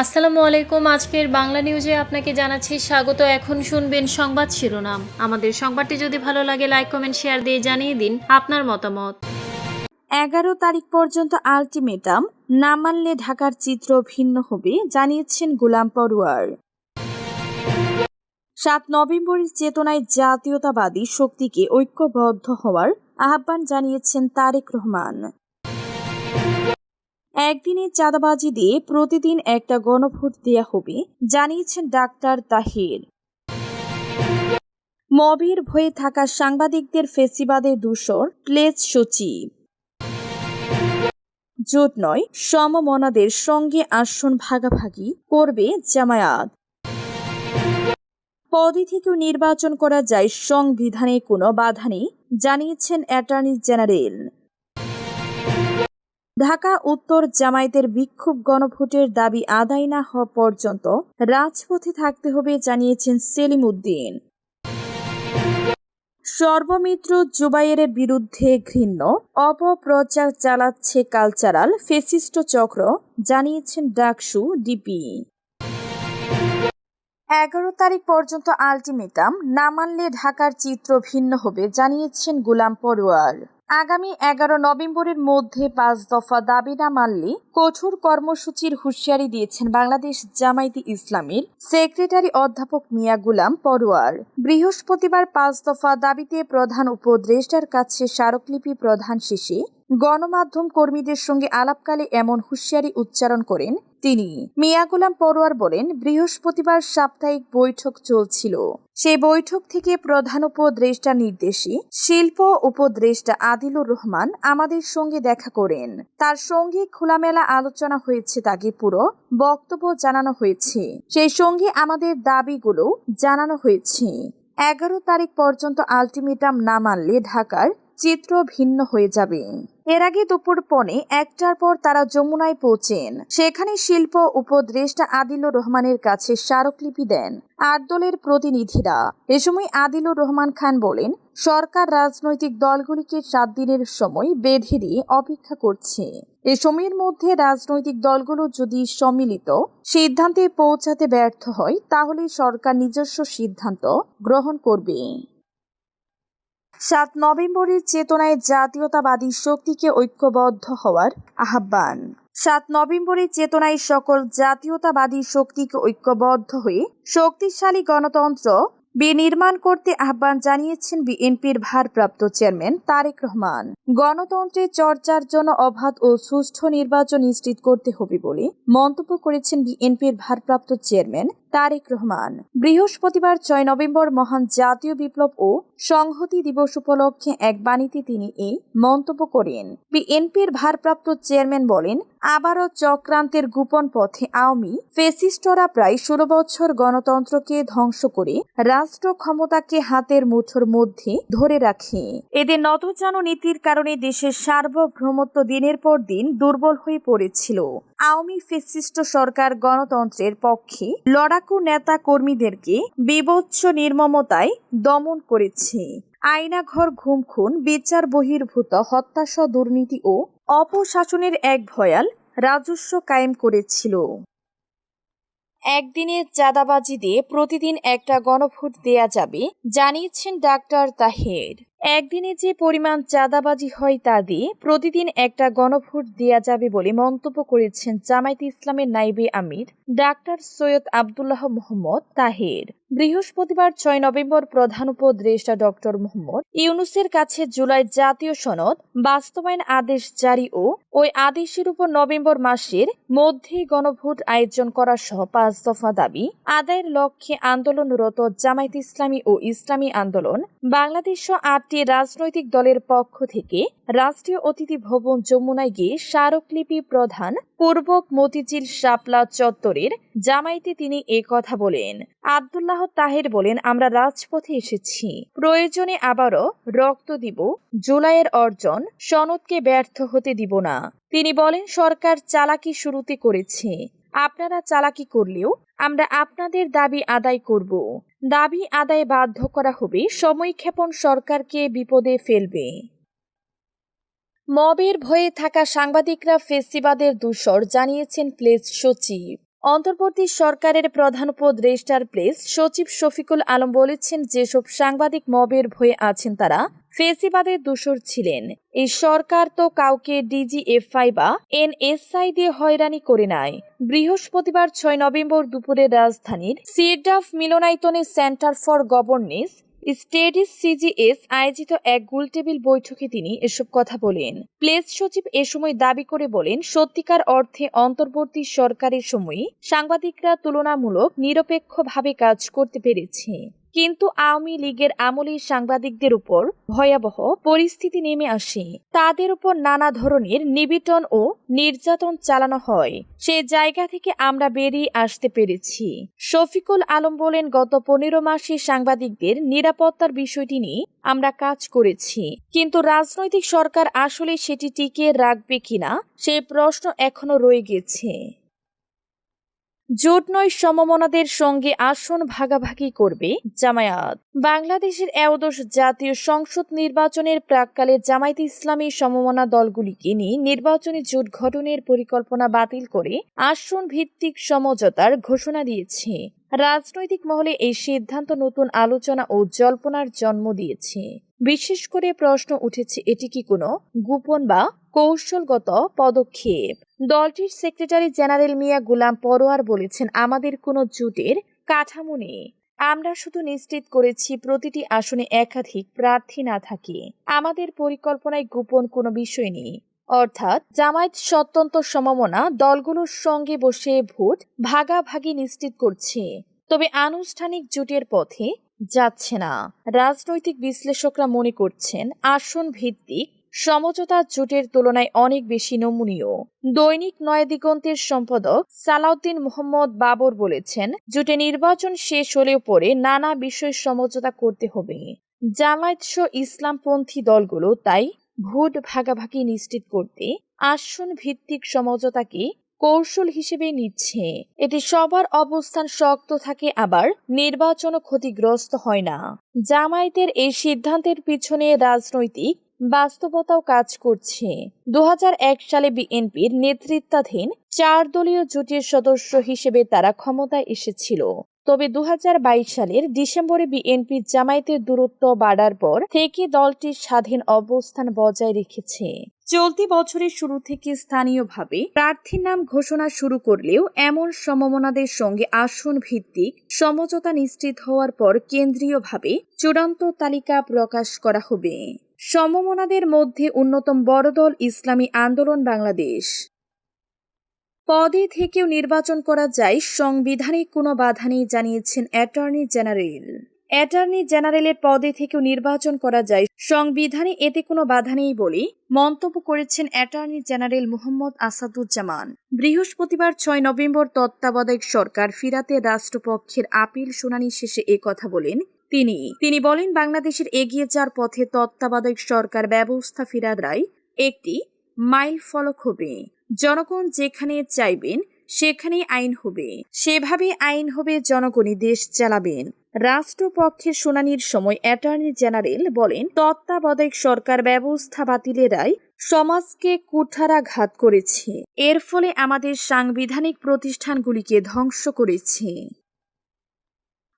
আসসালামু আলাইকুম। আজকের বাংলা নিউজে আপনাকে জানাচ্ছি স্বাগত। এখন শুনবেন সংবাদ শিরোনাম। আমাদের সংবাদটি যদি ভালো লাগে লাইক কমেন্ট শেয়ার দিয়ে জানিয়ে দিন আপনার মতামত। এগারো তারিখ পর্যন্ত আলটিমেটাম না মানলে ঢাকার চিত্র ভিন্ন হবে, জানিয়েছেন গোলাম পরোয়ার সাত নভেম্বরের চেতনায় জাতীয়তাবাদী শক্তিকে ঐক্যবদ্ধ হওয়ার আহ্বান জানিয়েছেন তারেক রহমান। একদিনে চাঁদাবাজি দিয়ে প্রতিদিন একটা গণভোট দেয়া হবে, জানিয়েছেন ডাক্তার তাহির। মবির ভয়ে থাকা সাংবাদিকদের ফেসিবাদের দূষর প্লেস সচিব। জোট নয়, সমমনাদের সঙ্গে আসন ভাগাভাগি করবে জামায়াত। পদে থেকেও নির্বাচন করা যায় সংবিধানে কোনো বাধা নেই, জানিয়েছেন অ্যাটর্নি জেনারেল। ঢাকা উত্তর জামায়াতের বিক্ষোভ গণভোটের দাবি আদায় না হওয়া পর্যন্ত রাজপথে থাকতে হবে জানিয়েছেন সেলিম উদ্দিন। সর্বমিত্র জুবাইয়ের বিরুদ্ধে ঘৃণ্য, অপপ্রচার চালাচ্ছে কালচারাল ফেসিস্ট চক্র, জানিয়েছেন ডাকসু ডিপি। এগারো তারিখ পর্যন্ত আলটিমেটাম, না মানলে ঢাকার চিত্র ভিন্ন হবে, জানিয়েছেন গোলাম পরোয়ার। আগামী এগারো নভেম্বরের মধ্যে পাঁচ দফা দাবি না মানলে কঠোর কর্মসূচির হুঁশিয়ারি দিয়েছেন বাংলাদেশ জামায়াতি ইসলামের সেক্রেটারি অধ্যাপক মিয়া গুলাম পরোয়ার। বৃহস্পতিবার পাঁচ দফা দাবিতে প্রধান উপদেষ্টার কাছে স্মারকলিপি প্রধান শেষে গণমাধ্যম কর্মীদের সঙ্গে আলাপকালে এমন হুঁশিয়ারি উচ্চারণ করেন তিনি। মিয়া গোলাম পরোয়ার বলেন, বৃহস্পতিবার সাপ্তাহিক বৈঠক চলছিল। সেই বৈঠক থেকে প্রধান উপদেষ্টা নির্দেশে, শিল্প উপদেষ্টা আদিলুর রহমান আমাদের সঙ্গে দেখা করেন। তার সঙ্গে খোলামেলা আলোচনা হয়েছে তাকে পুরো বক্তব্য জানানো হয়েছে। সেই সঙ্গে আমাদের দাবিগুলো জানানো হয়েছে। এগারো তারিখ পর্যন্ত আলটিমেটাম না মানলে ঢাকার চিত্র ভিন্ন হয়ে যাবে। এর আগে দুপুর পনে একটার পর তারা যমুনায় পৌঁছেন। সেখানে শিল্প উপদেষ্টা আদিলুর রহমানের কাছে স্মারকলিপি দেন আট দলের প্রতিনিধিরা। এ সময় আদিলুর রহমান খান বলেন, সরকার রাজনৈতিক দলগুলিকে সাত দিনের সময় বেঁধে দিয়ে অপেক্ষা করছে। এ সময়ের মধ্যে রাজনৈতিক দলগুলো যদি সম্মিলিত সিদ্ধান্তে পৌঁছাতে ব্যর্থ হয়, তাহলে সরকার নিজস্ব সিদ্ধান্ত গ্রহণ করবে। সাত নভেম্বরের চেতনায় জাতীয়তাবাদী শক্তিকে ঐক্যবদ্ধ হওয়ার আহ্বান। সাত নভেম্বরের চেতনায় সকল জাতীয়তাবাদী শক্তিকে ঐক্যবদ্ধ হয়ে শক্তিশালী গণতন্ত্র বিনির্মাণ করতে আহ্বান জানিয়েছেন বিএনপির ভারপ্রাপ্ত চেয়ারম্যান তারেক রহমান। গণতন্ত্রের চর্চার জন্য অবাধ ও সুষ্ঠু নির্বাচন নিশ্চিত করতে হবে বলে মন্তব্য করেছেন বিএনপির ভারপ্রাপ্ত চেয়ারম্যান তারেক রহমান। বৃহস্পতিবার ছয় নভেম্বর মহান জাতীয় বিপ্লব ও সংহতি দিবস উপলক্ষে এক বাণীতে তিনি এই মন্তব্য করেন। বিএনপির ভারপ্রাপ্ত চেয়ারম্যান বলেন, আবারও চক্রান্তের গোপন পথে আওয়ামী ফেসিস্টরা প্রায় ষোলো বছর গণতন্ত্রকে ধ্বংস করে রাষ্ট্র ক্ষমতাকে হাতের মুঠোর মধ্যে ধরে রাখে। এদের নতজানো নীতির কারণে দেশের সার্বভৌমত্ব দিনের পর দিন দুর্বল হয়ে পড়েছিল। আওয়ামী ফেসিস্ট সরকার গণতন্ত্রের পক্ষে লড়াকু নেতা কর্মীদেরকে বিভৎস নির্মমতায় দমন করেছে। আয়নাঘর ঘুম খুন বিচার বহির্ভূত হত্যাসহ দুর্নীতি ও অপশাসনের এক ভয়াল রাজস্ব কায়েম করেছিল। একদিনে চাঁদাবাজি দিয়ে প্রতিদিন একটা গণভোট দেয়া যাবে, জানিয়েছেন ডাক্তার তাহের। একদিনে যে পরিমাণ চাঁদাবাজি হয় তা দিয়ে প্রতিদিন একটা গণভোট দেওয়া যাবে বলে মন্তব্য করেছেন জামায়াতে ইসলামের নাইবে আমির ডাক্তার সৈয়দ আবদুল্লাহ মোহাম্মদ তাহের। বৃহস্পতিবার ছয় নভেম্বর প্রধান উপদেষ্টা ডক্টর মোহাম্মদ ইউনুসের কাছে জুলাই জাতীয় সনদ, বাস্তবায়ন আদেশ জারি ও ওই আদেশের উপর নভেম্বর মাসের মধ্যে গণভোট আয়োজন করা সহ পাঁচ দফা দাবি, আদায়ের লক্ষ্যে আন্দোলনরত জামায়াত ইসলামী ও ইসলামী আন্দোলন, বাংলাদেশ আটটি রাজনৈতিক দলের পক্ষ থেকে রাষ্ট্রীয় অতিথি ভবন যমুনায় গিয়ে স্মারকলিপি প্রধান পূর্বক মতিঝিল শাপলা চত্বরের জামাইতে তিনি কথা বলেন। আবদুল্লাহ তাহের বলেন, আমরা রাজপথে এসেছি। প্রয়োজনে আবারও রক্ত দিব। জুলাইয়ের অর্জন সনদকে ব্যর্থ হতে দিব না। তিনি বলেন, সরকার চালাকি শুরুতে করেছে। আপনারা চালাকি করলেও আমরা আপনাদের দাবি আদায় করব। দাবি আদায় বাধ্য করা হবে। সময়ক্ষেপণ সরকারকে বিপদে ফেলবে। মবের ভয়ে থাকা সাংবাদিকরা ফেসিবাদের দূষর জানিয়েছেন প্লেস সচিব। অন্তর্বর্তী সরকারের প্রধান পদ উপদেষ্টার প্রেস সচিব শফিকুল আলম বলেছেন, যেসব সাংবাদিক মবের ভয়ে আছেন তারা ফেসিবাদের দোষর ছিলেন। এই সরকার তো কাউকে ডিজিএফআই বা এনএসআই দিয়ে হয়রানি করে নাই। বৃহস্পতিবার ছয় নভেম্বর দুপুরে রাজধানীর সিরডাফ মিলনায়তনে centre for governance studies CGS আয়োজিত এক গোলটেবিল বৈঠকে তিনি এসব কথা বলেন। প্লেস সচিব এ সময় দাবি করে বলেন, সত্যিকার অর্থে অন্তর্বর্তী সরকারের সময় সাংবাদিকরা তুলনামূলক নিরপেক্ষভাবে কাজ করতে পেরেছে। কিন্তু আওয়ামী লীগের আমলে সাংবাদিকদের উপর ভয়াবহ পরিস্থিতি নেমে আসে। তাদের উপর নানা ধরনের নিবেটন ও নির্যাতন চালানো হয়। সে জায়গা থেকে আমরা বেরিয়ে আসতে পেরেছি। শফিকুল আলম বলেন, গত পনেরো মাসে সাংবাদিকদের নিরাপত্তার বিষয়টি নিয়ে আমরা কাজ করেছি। কিন্তু রাজনৈতিক সরকার আসলে সেটি টিকিয়ে রাখবে কিনা সেই প্রশ্ন এখনও রয়ে গেছে। জোট নয়, সমমনাদের সঙ্গে আসন ভাগাভাগি করবে জামায়াত। বাংলাদেশের একাদশ জাতীয় সংসদ নির্বাচনের প্রাককালে জামায়াত ইসলামী সমমনা দলগুলিকে নিয়ে নির্বাচনী জোট গঠনের পরিকল্পনা বাতিল করে আসন ভিত্তিক সমঝোতার ঘোষণা দিয়েছে। রাজনৈতিক মহলে এই সিদ্ধান্ত নতুন আলোচনা ও জল্পনার জন্ম দিয়েছে। বিশেষ করে প্রশ্ন উঠেছে, এটি কি কোনো গোপন বা কৌশলগত পদক্ষেপ? দলটির সেক্রেটারি জেনারেল মিয়া গুলাম পরোয়ার বলেছেন, আমাদের কোনো জোটের কাঠামো নেই। আমরা শুধু নিশ্চিত করেছি প্রতিটি আসনে একাধিক প্রার্থী না থাকে। আমাদের পরিকল্পনায় গোপন কোনো বিষয় নেই। অর্থাৎ জামায়াত স্বতন্ত্র সমমনা দলগুলোর সঙ্গে বসে ভোট ভাগাভাগি নিশ্চিত করছে। তবে আনুষ্ঠানিক জোটের পথে যাচ্ছে না। রাজনৈতিক বিশ্লেষকরা মনে করছেন, আসন ভিত্তিক সমঝোতা জোটের তুলনায় অনেক বেশি নমনীয়। দৈনিক নয় দিগন্তের সম্পাদক সালাউদ্দিন মোহাম্মদ বাবর বলেছেন, জোটে নির্বাচন শেষ হলেও পরে নানা বিষয় সমঝোতা করতে হবে। জামায়াত ইসলামপন্থী দলগুলো তাই ভোট ভাগাভাগি নিশ্চিত করতে আসন ভিত্তিক সমঝোতাকে কৌশল হিসেবে নিচ্ছে। এতে সবার অবস্থান শক্ত থাকে, আবার নির্বাচনও ক্ষতিগ্রস্ত হয় না। জামায়াতের এই সিদ্ধান্তের পিছনে রাজনৈতিক বাস্তবতাও কাজ করছে। দু হাজার এক সালে বিএনপির নেতৃত্বাধীন চার দলীয় জুটির সদস্য হিসেবে তারা ক্ষমতায় এসেছিল। তবে দু হাজার বাইশ সালের ডিসেম্বরে বিএনপি জামায়াতের দূরত্ব বাড়ার পর থেকে দলটির স্বাধীন অবস্থান বজায় রেখেছে। চলতি বছরের শুরু থেকে স্থানীয়ভাবে প্রার্থীর নাম ঘোষণা শুরু করলেও এমন সমমনাদের সঙ্গে আসন ভিত্তিক সমঝোতা নিশ্চিত হওয়ার পর কেন্দ্রীয়ভাবে চূড়ান্ত তালিকা প্রকাশ করা হবে। সমমনাদের মধ্যে অন্যতম বড় দল ইসলামী আন্দোলন বাংলাদেশ। পদে থেকেও নির্বাচন করা যায় সংবিধানিক কোনো বাধা নেই, জানিয়েছেন অ্যাটর্নি জেনারেল। অ্যাটর্নি জেনারেলের পদে থেকেও নির্বাচন করা যায়। সংবিধানে এতে কোনো বাধা নেই বলে মন্তব্য করেছেন অ্যাটর্নি জেনারেল মোহাম্মদ আসাদুজ্জামান। বৃহস্পতিবার ছয় নভেম্বর তত্ত্বাবধায়ক সরকার ফিরাতে রাষ্ট্রপক্ষের আপিল শুনানি শেষে এ কথা বলেন তিনি। তিনি বলেন, বাংলাদেশের এগিয়ে যাওয়ার পথে তত্ত্বাবধায়ক সরকার ব্যবস্থা ফেরার রায় একটি মাইল ফলক হবে। জনগণ যেখানে চাইবেন সেখানেই আইন হবে। সেভাবে আইন হবে, জনগণই দেশ চালাবেন। রাষ্ট্রপক্ষের শুনানির সময় অ্যাটর্নি জেনারেল বলেন, তত্ত্বাবধায়ক সরকার ব্যবস্থা বাতিলেরাই সমাজকে কুঠারাঘাত করেছে। এর ফলে আমাদের সাংবিধানিক প্রতিষ্ঠানগুলিকে ধ্বংস করেছে।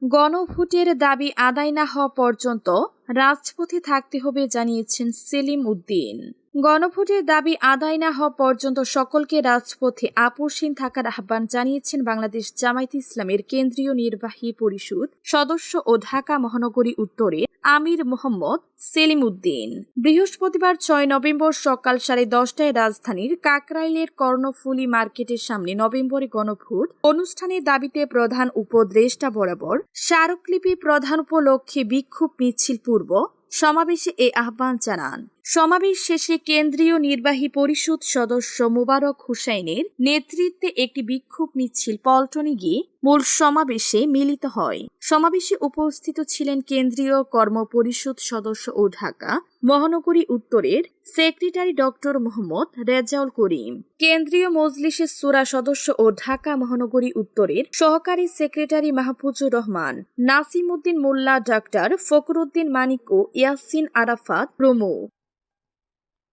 গণভোটের দাবি আদায় না হওয়া পর্যন্ত রাজপথে থাকতে হবে, জানিয়েছেন সেলিম উদ্দিন। গণভোটের দাবি আদায় না হওয়া পর্যন্ত সকলকে রাজপথে আপোষহীন থাকার আহ্বান জানিয়েছেন বাংলাদেশ জামায়াত ইসলামের কেন্দ্রীয় নির্বাহী পরিষদ সদস্য ও ঢাকা মহানগরী উত্তরে আমির মোহাম্মদ সেলিম উদ্দিন বৃহস্পতিবার ছয় নভেম্বর সকাল সাড়ে দশটায় রাজধানীর কাকরাইলের কর্ণফুলী মার্কেটের সামনে নভেম্বরে গণভোট অনুষ্ঠানের দাবিতে প্রধান উপদেষ্টা বরাবর স্মারকলিপি প্রধান উপলক্ষে বিক্ষোভ মিছিল পূর্ব সমাবেশে এ আহ্বান জানান। সমাবেশ শেষে কেন্দ্রীয় নির্বাহী পরিষদ সদস্য মোবারক হুসাইনের নেতৃত্বে একটি বিক্ষোভ মিছিল পল্টনে গিয়ে মূল সমাবেশে মিলিত হয়। সমাবেশে উপস্থিত ছিলেন কেন্দ্রীয় কর্ম পরিষদ সদস্য ও ঢাকা মহানগরী উত্তরের সেক্রেটারি ডক্টর মোহাম্মদ রেজাউল করিম, কেন্দ্রীয় মজলিসের সুরা সদস্য ও ঢাকা মহানগরী উত্তরের সহকারী সেক্রেটারি মাহফুজুর রহমান নাসিম উদ্দিন মোল্লা, ডাক্তার ফকরুদ্দিন মানিক ও ইয়াসিন আরাফাত প্রমুখ।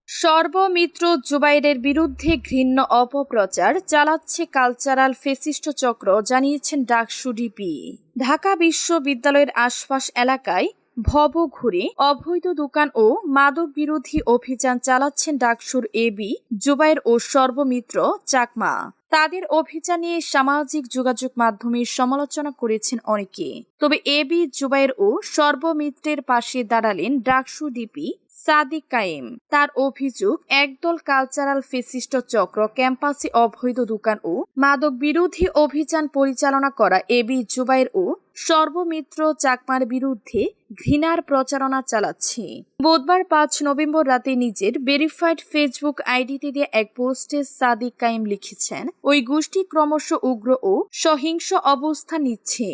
সর্বমিত্র জুবাইরের বিরুদ্ধে ঘৃণ্য অপপ্রচার চালাচ্ছে কালচারাল ফেসিস্ট চক্র, জানিয়েছেন ডাকসু ডিপি। ঢাকা বিশ্ববিদ্যালয়ের আশপাশ এলাকায় ভব ঘুরে অবৈধ দোকান ও মাদক বিরোধী অভিযান চালাচ্ছেন ডাকসুর এবি জুবাইর ও সর্বমিত্র চাকমা। তাদের অভিযান নিয়ে সামাজিক যোগাযোগ মাধ্যমে সমালোচনা করেছেন অনেকে। তবে এবি জুবাইর ও সর্বমিত্রের পাশে দাঁড়ালেন ডাকসু ডিপি সাদিক কায়েম। তার অভিযোগ, একদল কালচারাল ফেসিস্ট চক্র ক্যাম্পাসে অবৈধ দোকান ও মাদক বিরোধী অভিযান পরিচালনা করা এবি জুবাইর ও সর্বমিত্র চাকমার বিরুদ্ধে ঘৃণার প্রচারণা চালাচ্ছে। বুধবার পাঁচ নভেম্বর রাতে নিজের ভেরিফাইড ফেসবুক আইডিতে দিয়ে এক পোস্টে সাদিক কায়েম লিখেছেন, ওই গোষ্ঠী ক্রমশ উগ্র ও সহিংস অবস্থা নিচ্ছে।